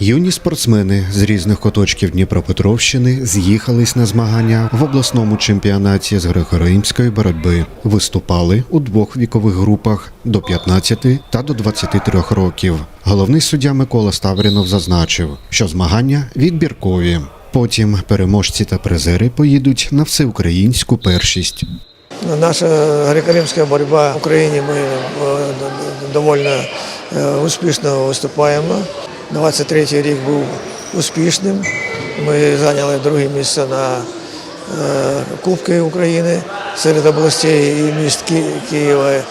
Юні спортсмени з різних куточків Дніпропетровщини з'їхались на змагання в обласному чемпіонаті з греко-римської боротьби. Виступали у двох вікових групах до 15 та до 23 років. Головний суддя Микола Ставрінов зазначив, що змагання відбіркові. Потім переможці та призери поїдуть на всеукраїнську першість. Наша греко-римская борьба в Украине мы э, д- довольно э, успішно виступаємо. 23-й рік був успішним. Ми зайняли друге місце на е, Кубки України серед областей і міст Ки- Києва. Е,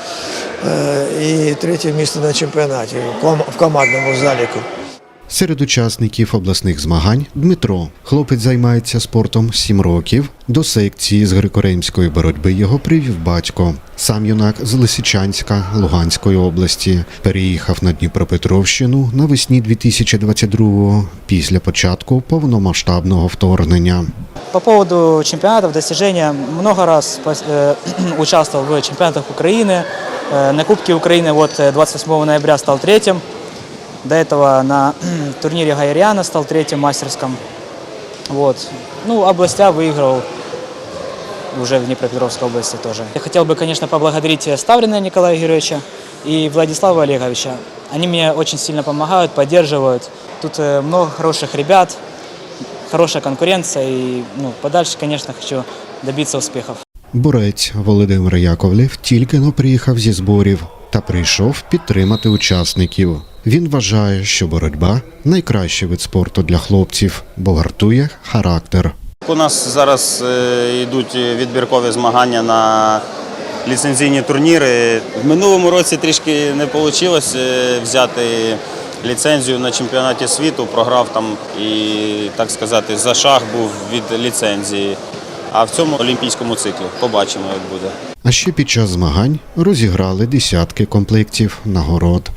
І третє місце на чемпіонаті в ком- в командному заліку. Серед учасників обласних змагань Дмитро. Хлопець займається спортом 7 років. До секції з греко-римської боротьби його привів батько. Сам юнак з Лисичанська Луганської області переїхав на Дніпропетровщину навесні 2022-го після початку повномасштабного вторгнення. По поводу чемпионатов, достижения, много раз пос- э, участвовал в чемпионатах Украины. Э, На Кубке Украины вот э, 28 ноября стал третьим. До этого на турнире Гайриана стал третьим мастерском. Вот. Ну, областя выиграл уже в Днепропетровской области тоже. Я хотел бы, конечно, поблагодарить э, Ставрина Николая Юрьевича и Владислава Олеговича. Они мне очень сильно помогают, поддерживают. Тут э, много хороших ребят, хорошая конкуренция и ну, подальше, конечно, хочу добиться успехов. Борець Володимир Яковлев тільки но приїхав зі зборів та прийшов підтримати учасників. Він вважає, що боротьба найкращий вид спорту для хлопців, бо гартує характер. У нас зараз е, йдуть відбіркові змагання на ліцензійні турніри. В минулому році трішки не вийшло взяти ліцензію на чемпіонаті світу, програв там і, так сказати, за шаг був від ліцензії. А в цьому олімпійському циклі побачимо, як буде. А ще під час змагань розіграли десятки комплектів нагород.